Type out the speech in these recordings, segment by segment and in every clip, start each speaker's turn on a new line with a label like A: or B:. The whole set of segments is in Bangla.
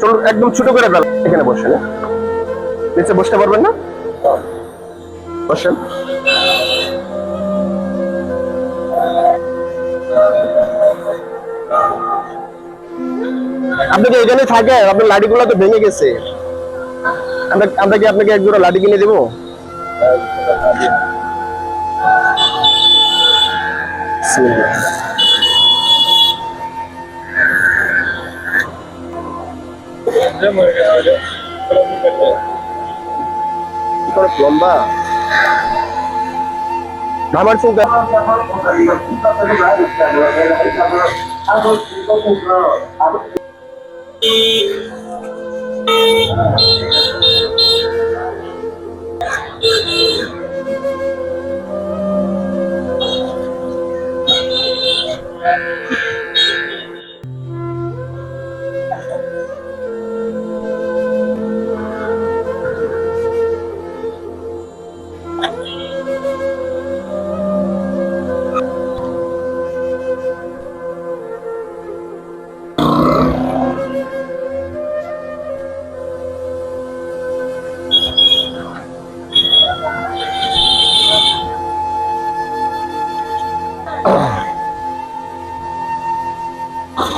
A: চলুন, একদম ছোট করে ফেলা এখানে বসেন হ্যাঁ? নিচে বসতে পারবেন না বসেন আপনি কি এখানে থাকেন আপনার লাঠিগুলো তো ভেঙে গেছে আমরা আমরা কি আপনাকে এক জোড়া লাঠি কিনে দেবো বিসমিল্লাহ। কি করে লম্বা আমার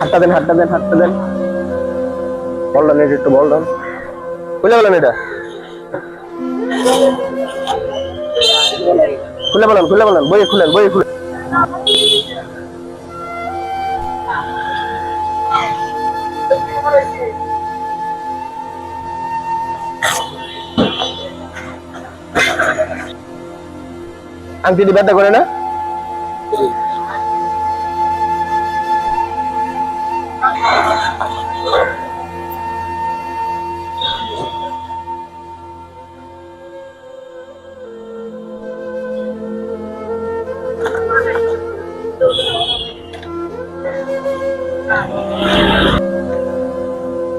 A: হাতটা দেন হাতটা দেন হাতটা দেন। বল ডান এটা একটু বল ডান খুলে বলেন এটা। খুলে বলেন খুলে বলেন, বইয়ে খুলেন, বইয়ে খুলে আংটিটি ব্যথা করে না?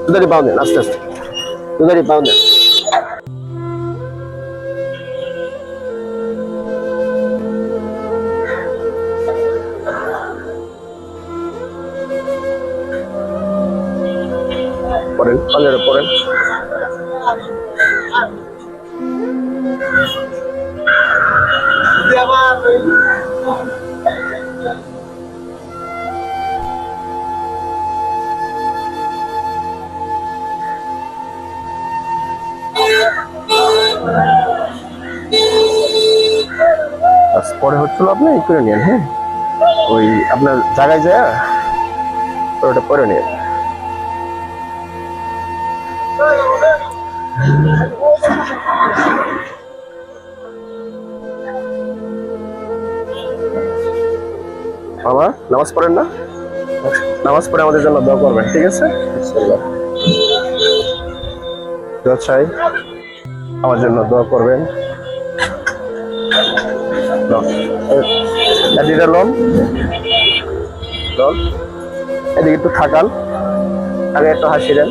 A: দুধারি পাও আস্তে আস্তে। দুধারি পাও দেন। পড়েন পাঞ্জারে পড়েন। বাস, পরে হচ্ছিল আপনি করে নিন হ্যাঁ? ওই আপনার জায়গায় যায় ওটা পরে নিন বাবা নামাজ পড়েন না? নামাজ পড়ে আমাদের জন্য দোয়া করবেন, ঠিক আছে? চাই, আমার জন্য দোয়া করবেন। এদিকে লন লন এদিকে একটু থাকান, আগে একটু হাসি দেন।